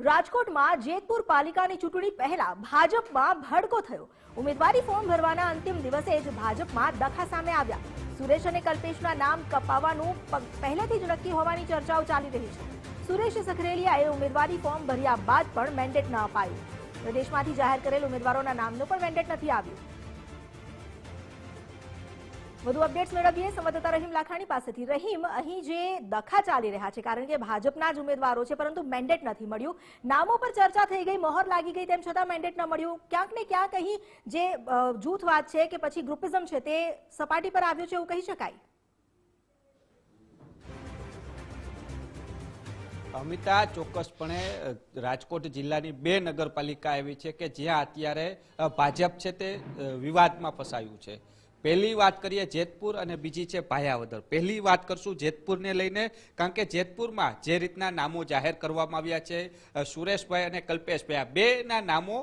રાજકોટમાં જેતપુર પાલિકાની ચૂંટણી પહેલા ભાજપમાં ભડકો થયો. ઉમેદવારી ફોર્મ ભરવાના અંતિમ દિવસે જ ભાજપમાં દખા સામે આવ્યા. સુરેશ અને કલ્પેશના નામ કપાવવાનું પહેલેથી જ નક્કી હોવાની ચર્ચાઓ ચાલી રહી છે. સુરેશ સખરેલિયાએ ઉમેદવારી ફોર્મ ભર્યા બાદ પણ મેન્ડેટ ન અપાયું. પ્રદેશમાંથી જાહેર કરેલ ઉમેદવારોના નામનું પણ મેન્ડેટ નથી આવ્યું. વધુ અપડેટ્સ મેળવીએ. સંવાદદાતા રહીમ લાખાણી પાસેથી. રહીમ, અહીં જે દખા ચાલી રહ્યા છે, કારણ કે ભાજપના જ ઉમેદવારો છે, પરંતુ મેન્ડેટ નથી મળ્યું. નામો પર ચર્ચા થઈ ગઈ, મોહર લાગી ગઈ, તેમ છતાં મેન્ડેટ ન મળ્યું. ક્યાંક ને ક્યાંક અહીં જે જૂથવાદ છે કે પછી ગ્રુપિઝમ છે, તે સપાટી પર આવ્યું છે એવું કહી શકાય. અમિતા, ચોક્કસપણે રાજકોટ જિલ્લાની બે નગરપાલિકા એવી છે કે જ્યાં અત્યારે ભાજપ છે તે વિવાદમાં ફસાયું છે. પહેલી વાત કરીએ જેતપુર અને બીજી છે ભાયાવદર પહેલી વાત કરશું જેતપુરને લઈને, કારણ કે જેતપુરમાં જે રીતના નામો જાહેર કરવામાં આવ્યા છે સુરેશભાઈ અને કલ્પેશભાઈ, આ બેના નામો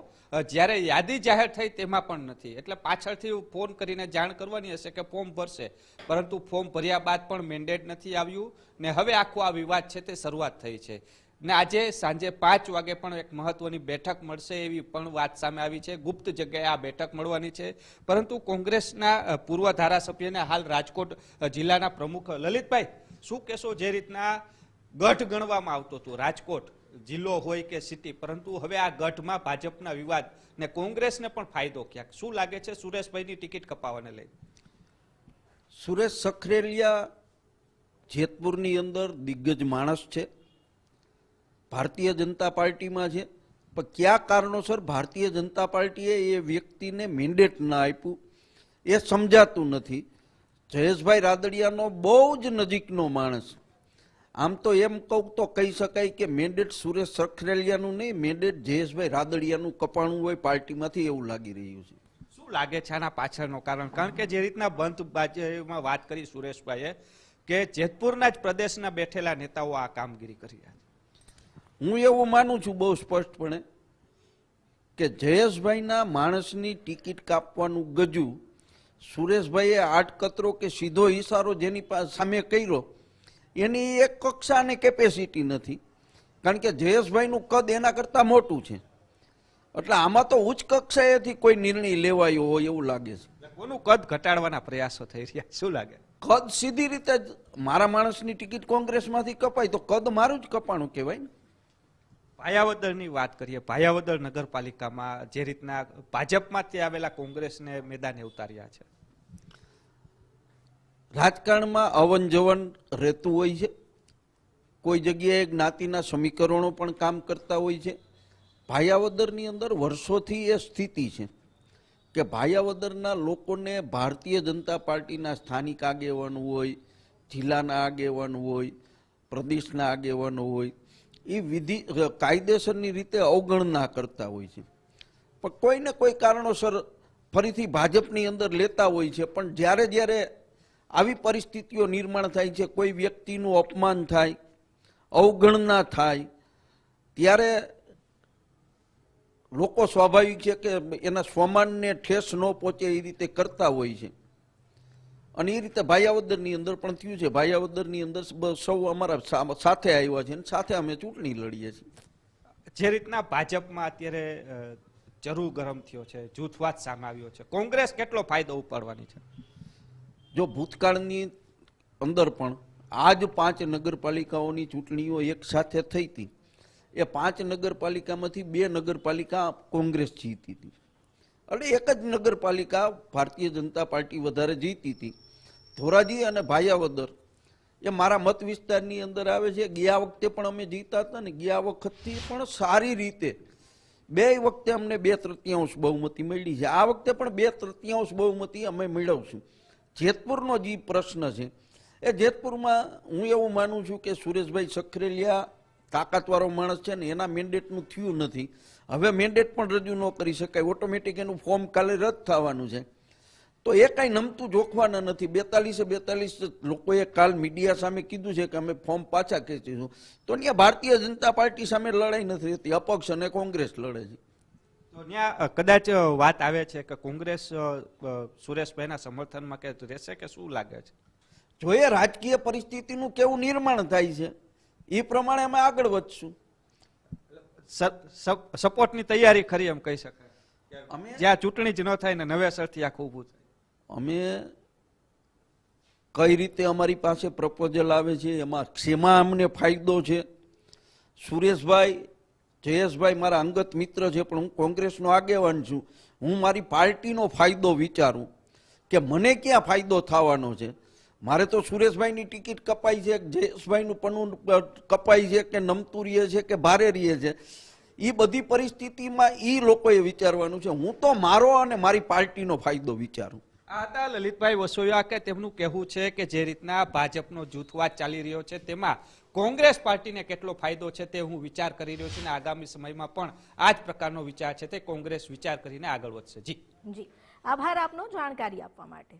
જ્યારે યાદી જાહેર થઈ તેમાં પણ નથી. એટલે પાછળથી ફોન કરીને જાણ કરવાની હશે કે ફોર્મ ભરશે. પરંતુ ફોર્મ ભર્યા બાદ પણ મેન્ડેટ નથી આવ્યું ને હવે આખો આ વિવાદ છે તે શરૂઆત થઈ છે. ને આજે સાંજે પાંચ વાગે પણ એક મહત્વની બેઠક મળશે એવી પણ વાત સામે આવી છે. ગુપ્ત જગ્યાએ આ બેઠક મળવાની છે. પરંતુ કોંગ્રેસના પૂર્વ ધારાસભ્યને હાલ રાજકોટ જિલ્લાના પ્રમુખ લલિતભાઈ, શું કહેશો જે રીતના ગઢ ગણવામાં આવતો હતો? રાજકોટ જિલ્લો હોય કે સિટી, પરંતુ હવે આ ગઢમાં ભાજપના વિવાદ ને કોંગ્રેસને પણ ફાયદો ક્યાંક? શું લાગે છે સુરેશભાઈની ટિકિટ કપાવાને લઈ? સુરેશ સખરેલિયા જેતપુરની અંદર દિગ્ગજ માણસ છે. ભારતીય જનતા પાર્ટીમાં છે. પણ કયા કારણોસર ભારતીય જનતા પાર્ટીએ એ વ્યક્તિને મેન્ડેટ ના આપ્યું? એ સમજાતું નથી. જયેશભાઈ રાદડિયાનો બહુ જ નજીકનો માણસ. આમ તો એમ કહું તો કહી શકાય કે મેન્ડેટ સુરેશ સરખરેલિયાનું નહીં મેન્ડેટ જયેશભાઈ રાદડિયાનું કપાણું હોય પાર્ટીમાંથી એવું લાગી રહ્યું છે. શું લાગે છે આના પાછળનું કારણ? કારણ કે જે રીતના બંધ વાત કરી સુરેશભાઈએ કે જેતપુરના જ પ્રદેશના બેઠેલા નેતાઓ આ કામગીરી કરી રહ્યા હું એવું માનું છું બહુ સ્પષ્ટપણે કે જયેશભાઈના માણસની ટિકિટ કાપવાનું ગજુ સુરેશભાઈએ આટકતરો કે સીધો ઈશારો જેની પાસે સામે કર્યો એની એક કક્ષાને કેપેસિટી નથી. કારણ કે જયેશભાઈનું કદ એના કરતાં મોટું છે. એટલે આમાં તો ઉચ્ચ કક્ષાએથી કોઈ નિર્ણય લેવાયો હોય એવું લાગે છે. કોનું કદ ઘટાડવાના પ્રયાસો થઈ રહ્યા છે? શું લાગે? કદ સીધી રીતે મારા માણસની ટિકિટ કોંગ્રેસમાંથી કપાય તો કદ મારું જ કપાણું કહેવાય ને. ભાયાવદરની વાત કરીએ ભાયાવદર નગરપાલિકામાં જે રીતના ભાજપમાંથી આવેલા કોંગ્રેસને મેદાને ઉતાર્યા છે. રાજકારણમાં અવન જવન રહેતું હોય છે. કોઈ જગ્યાએ જ્ઞાતિના સમીકરણો પણ કામ કરતા હોય છે. ભાયાવદરની અંદર વર્ષોથી એ સ્થિતિ છે કે ભાયાવદરના લોકોને ભારતીય જનતા પાર્ટીના સ્થાનિક આગેવાન હોય, જિલ્લાના આગેવાન હોય, પ્રદેશના આગેવાન હોય એ વિધિ કાયદેસરની રીતે અવગણના કરતા હોય છે. પણ કોઈને કોઈ કારણોસર ફરીથી ભાજપની અંદર લેતા હોય છે, પણ જ્યારે જ્યારે આવી પરિસ્થિતિઓ નિર્માણ થાય છે, કોઈ વ્યક્તિનું અપમાન થાય, અવગણના થાય, ત્યારે લોકો સ્વાભાવિક છે કે એના સ્વમાનને ઠેસ ન પહોંચે એ રીતે કરતા હોય છે. અને એ રીતે ભાયાવદરની અંદર પણ થયું છે. ભાયાવદરની અંદર સૌ અમારા સાથે આવ્યા છે અને સાથે અમે ચૂંટણી લડીએ છીએ. જે રીતના ભાજપમાં અત્યારે ચરુ ગરમ થયો છે જૂથવાદ સામે આવ્યો છે કોંગ્રેસ કેટલો ફાયદો ઉપાડવાની છે? જો ભૂતકાળની અંદર પણ આ જ પાંચ નગરપાલિકાઓની ચૂંટણીઓ એક સાથે થઈ હતી. એ પાંચ નગરપાલિકામાંથી બે નગરપાલિકા કોંગ્રેસ જીતી હતી. એટલે એક જ નગરપાલિકા ભારતીય જનતા પાર્ટી વધારે જીતી હતી. ધોરાજી અને ભાયાવદર. એ મારા મત વિસ્તારની અંદર આવે છે. ગયા વખતે પણ અમે જીતા હતા ને ગયા વખતથી પણ સારી રીતે બે વખતે અમને બે તૃતીયાંશ બહુમતી મળી છે. આ વખતે પણ બે તૃતીયાંશ બહુમતી અમે મેળવશું. જેતપુરનો જે પ્રશ્ન છે, એ જેતપુરમાં હું એવું માનું છું કે સુરેશભાઈ સખરેલિયા તાકાતવાળો માણસ છે ને એના મેન્ડેટનું થયું નથી. હવે મેન્ડેટ પણ રજૂ ન કરી શકાય. ઓટોમેટિક એનું ફોર્મ કાલે રદ થવાનું છે. તો એ કાંઈ નમતું જોખવાના નથી. બેતાલીસે બેતાલીસ લોકોએ કાલ મીડિયા સામે કીધું છે કે અમે ફોર્મ પાછા ખેંચીશું. તો ત્યાં ભારતીય જનતા પાર્ટી સામે લડાઈ નથી રહેતી. અપક્ષ અને કોંગ્રેસ લડે છે. તો ત્યાં કદાચ વાત આવે છે કે કોંગ્રેસ સુરેશભાઈના સમર્થનમાં કે રહેશે કે શું લાગે છે? જોઈએ રાજકીય પરિસ્થિતિનું કેવું નિર્માણ થાય છે એ પ્રમાણે અમે આગળ વધશું. સપોર્ટની તૈયારી ખરી એમ કહી શકાય. અમે જ્યાં ચૂંટણી જ ન થાય ને નવેસરથી આખું ઊભું થાય. અમે કઈ રીતે અમારી પાસે પ્રપોઝલ આવે છે એમાં શેમાં અમને ફાયદો છે? સુરેશભાઈ જયેશભાઈ મારા અંગત મિત્ર છે પણ હું કોંગ્રેસનો આગેવાન છું. હું મારી પાર્ટીનો ફાયદો વિચારું કે મને ક્યાં ફાયદો થવાનો છે? મારે તો સુરેશભાઈની ટિકિટ કપાઈ છે જયેશભાઈનું પન્નું કપાઈ છે કે નમતું રહે છે કે ભારે રહે છે એ બધી પરિસ્થિતિમાં એ લોકોએ વિચારવાનું છે. હું તો મારો અને મારી પાર્ટીનો ફાયદો વિચારું. આતા લલિતભાઈ વસોયા કે તેમનું કહેવું છે કે જે રીતના ભાજપનો જૂથવાદ ચાલી રહ્યો છે તેમાં કોંગ્રેસ પાર્ટીને કેટલો ફાયદો છે તે હું વિચાર કરી રહ્યો છું અને આગામી સમયમાં પણ આ જ પ્રકારનો વિચાર છે તે કોંગ્રેસ વિચાર કરીને આગળ વધશે. જી. જી. આભાર આપનો જાણકારી આપવા માટે.